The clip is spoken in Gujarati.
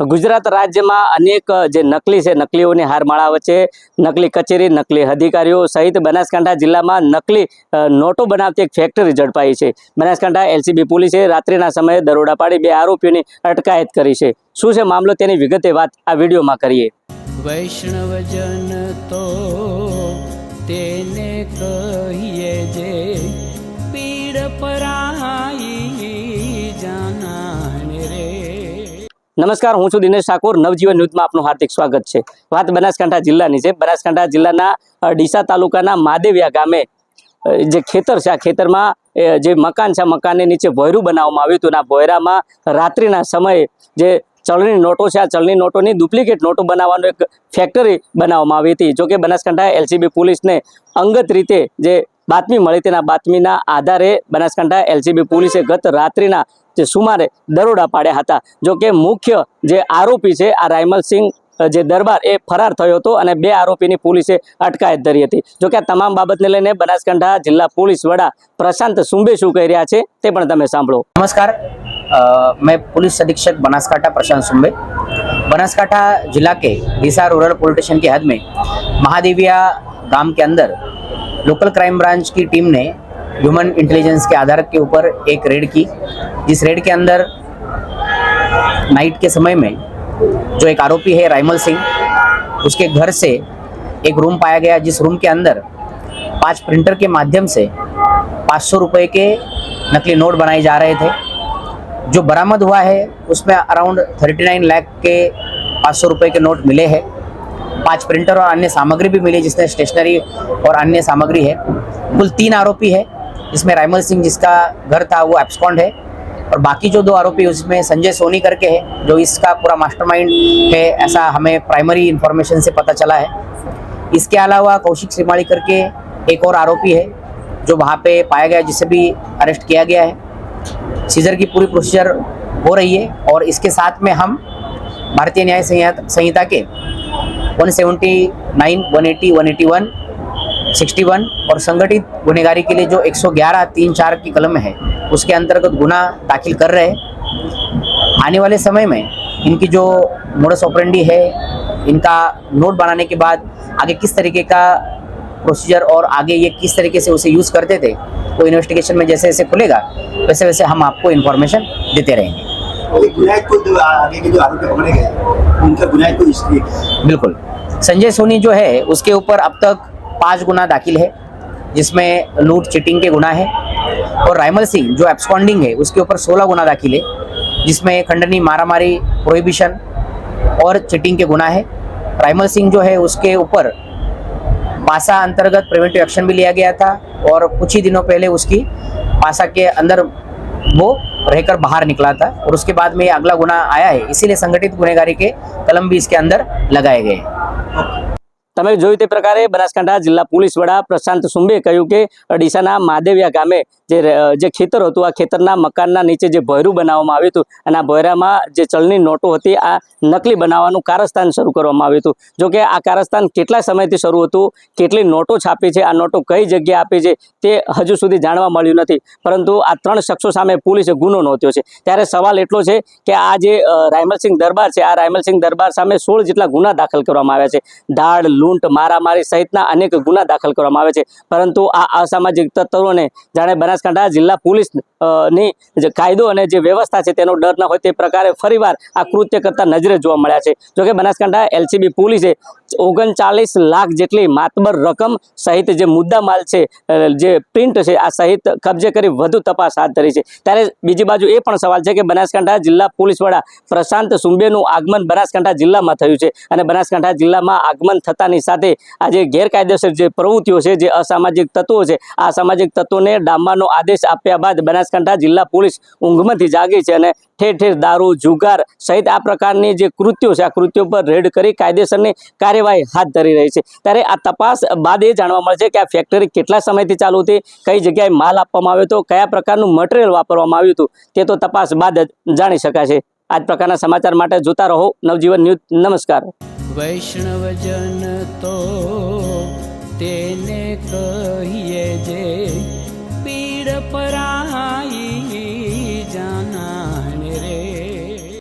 ગુજરાત રાજ્યમાં અનેક, જે નકલી છે, નકલીઓની હારમાળા વચ્ચે નકલી કચેરી, નકલી અધિકારીઓ સહિત બનાસકાંઠા જિલ્લામાં નકલી નોટો બનાવતી એક ફેક્ટરી ઝડપાઈ છે. બનાસકાંઠા એલસીબી પોલીસે રાત્રિના સમયે દરોડા પાડી બે આરોપીઓની અટકાયત કરી છે. શું છે મામલો તેની વિગતે વાત આ વિડીયોમાં કરીએ. વૈષ્ણવજન તો તેને કહીએ જે પીડ પરાઈ નમસ્કાર, હું છું દિનેશ ઠાકોર. નવજીવન ન્યૂઝમાં આપનું હાર્દિક સ્વાગત છે. વાત બનાસકાંઠા જિલ્લાની છે. બનાસકાંઠા જિલ્લાના ડીસા તાલુકાના માદેવિયા ગામે જે ખેતર છે, આ ખેતરમાં જે મકાન છે, મકાનની નીચે ભોયરું બનાવવામાં આવ્યું હતું આ ભોયરામાં રાત્રિના સમયે જે ચલણી નોટો છે, આ ચલણી નોટોની ડુપ્લિકેટ નોટો બનાવવાનું એક ફેક્ટરી બનાવવામાં આવી હતી. જોકે બનાસકાંઠા એલસીબી પોલીસને અંગત રીતે જે બાતમી મળી તેના બાતમીના આધારે બનાસકાંઠા એલસીબી પોલીસે ગત રાત્રિના જે સુમારે દરોડા પાડ્યા હતા જો કે મુખ્ય જે આરોપી છે આ રાયમલસિંહ અ, જે દરબાર એ ફરાર થયો હતો અને બે આરોપીની પોલીસે અટકાયત ધરી હતી જો કે આ તમામ બાબતને લઈને બનાસકાંઠા જિલ્લા પોલીસ વડા પ્રશાંત સુંબે શું કહી રહ્યા છે તે પણ તમે સાંભળો नमस्कार अ, मैं पुलिस अधीक्षक बनासकाठा प्रशांत सुंबे बनासकाठा जिला के डीसा रूरल पुलिस स्टेशन की हद में महादेविया गांव के अंदर लोकल क्राइम ब्रांच की टीम ने ह्यूमन इंटेलिजेंस के आधार के ऊपर एक रेड की। जिस रेड के अंदर नाइट के समय में जो एक आरोपी है राइमल सिंह, उसके घर से एक रूम पाया गया। जिस रूम के अंदर पाँच प्रिंटर के माध्यम से पाँच सौ रुपये के नकली नोट बनाए जा रहे थे। जो बरामद हुआ है, उसमें अराउंड 39 लाख के पाँच सौ रुपये के नोट मिले हैं। पाँच प्रिंटर और अन्य सामग्री भी मिली, जिसमें स्टेशनरी और अन्य सामग्री है। कुल तीन आरोपी है। जिसमें राइमल सिंह जिसका घर था वो एब्सकॉन्ड है। और बाकी जो दो आरोपी उसमें संजय सोनी करके है जो इसका पूरा मास्टरमाइंड है ऐसा हमें प्राइमरी इंफॉर्मेशन से पता चला है। इसके अलावा कौशिक श्रीमाली करके एक और आरोपी है जो वहाँ पे पाया गया जिसे भी अरेस्ट किया गया है। सीजर की पूरी प्रोसीजर हो रही है और इसके साथ में हम भारतीय न्याय संहिता के 179, 180, 181, 61 और संगठित गुनहगारी के लिए जो 111 तीन चार की कलम है उसके अंतर्गत गुना दाखिल कर रहे हैं। आने वाले समय में इनकी जो मोडस ऑपरेंडी है इनका नोट बनाने के बाद आगे किस तरीके का प्रोसीजर और आगे ये किस तरीके से उसे यूज़ करते थे वो इन्वेस्टिगेशन में जैसे जैसे खुलेगा वैसे वैसे हम आपको इन्फॉर्मेशन देते रहेंगे। बिल्कुल। संजय सोनी जो है उसके ऊपर अब तक पाँच गुना दाखिल है, जिसमें लूट चिटिंग के गुना है। और राइमल सिंह, जो एब्सकॉन्डिंग है, उसके ऊपर सोलह गुना दाखिल है, जिसमें खंडनी, मारामारी प्रोहिबिशन और चिटिंग के गुना है। राइमल सिंह जो है, उसके ऊपर पासा अंतर्गत प्रिवेंटिव एक्शन भी लिया गया था और कुछ ही दिनों पहले उसकी पासा के अंदर वो रहकर बाहर निकला था और उसके बाद में अगला गुना आया है। इसीलिए संगठित गुनहगारी के कलम भी इसके अंदर लगाए गए हैं। તમે જોયું તે પ્રકારે બનાસકાંઠા જિલ્લા પોલીસ વડા પ્રશાંત સુંબે કહ્યું કે ડીસાના માદેવિયા ગામે જે જે ખેતર હતું, આ ખેતરના મકાનના નીચે જે ભોયરું બનાવવામાં આવ્યું હતું અને આ ભોયરામાં જે ચલણી નોટો હતી, આ નકલી બનાવવાનું કારસ્તાન શરૂ કરવામાં આવ્યું હતું. જોકે આ કારસ્તાન કેટલા સમયથી શરૂ હતું, કેટલી નોટો છાપી છે, આ નોટો કઈ જગ્યાએ આપી છે, તે હજુ સુધી જાણવા મળ્યું નથી. પરંતુ આ ત્રણ શખ્સો સામે પોલીસે ગુનો નોંધ્યો છે. ત્યારે સવાલ એટલો છે કે આ જે રાયમલસિંહ દરબાર છે, આ રાયમલસિંહ દરબાર સામે સોળ જેટલા ગુના દાખલ કરવામાં આવ્યા છે. દાળ લૂંટ, મારામારી સહિતના અનેક ગુના દાખલ કરવામાં આવે છે. પરંતુ આ અસામાજિક તત્વોને જાણે બનાસકાંઠા જિલ્લા પોલીસની કાયદો અને જે વ્યવસ્થા છે તેનો ડર ન હોય તે પ્રકારે ફરીવાર આ કૃત્ય કરતા નજરે જોવા મળ્યા છે. જોકે બનાસકાંઠા એલસીબી પોલીસે ઓગણચાલીસ લાખ જેટલી માતબર રકમ સહિત જે મુદ્દા માલ છે જે પ્રિન્ટ છે, આ સહિત કબજે કરી વધુ તપાસ હાથ ધરી છે. ત્યારે બીજી બાજુ એ પણ સવાલ છે કે બનાસકાંઠા જિલ્લા પોલીસ વડા પ્રશાંત સુંબેનું આગમન બનાસકાંઠા જિલ્લામાં થયું છે અને બનાસકાંઠા જિલ્લામાં આગમન થતાની સાથે આ જે ગેરકાયદેસર જે પ્રવૃત્તિઓ છે, જે અસામાજિક તત્વો છે, આ સામાજિક તત્વોને ડામવાનો આદેશ આપ્યા બાદ બનાસકાંઠા જિલ્લા પોલીસ ઊંઘમાંથી જાગી છે અને ઠેર ઠેર દારૂ, જુગાર સહિત આ પ્રકારની જે કૃત્યો છે, આ કૃત્યો પર રેડ કરી કાયદેસરની કાર્યવાહી હાથ ધરી રહી છે. ત્યારે આ તપાસ બાદ એ જાણવા મળશે કે આ ફેક્ટરી કેટલા સમયથી ચાલુ હતી, કઈ જગ્યાએ માલ આપવામાં આવ્યો હતો, કયા પ્રકારનું મટીરિયલ વાપરવામાં આવ્યું હતું, તે તો તપાસ બાદ જ જાણી શકાશે. જ પ્રકારના સમાચાર માટે જોતા રહો. નવજીવન ન્યૂઝ, નમસ્કાર. વૈષ્ણવજન તો તેને કહીએ જે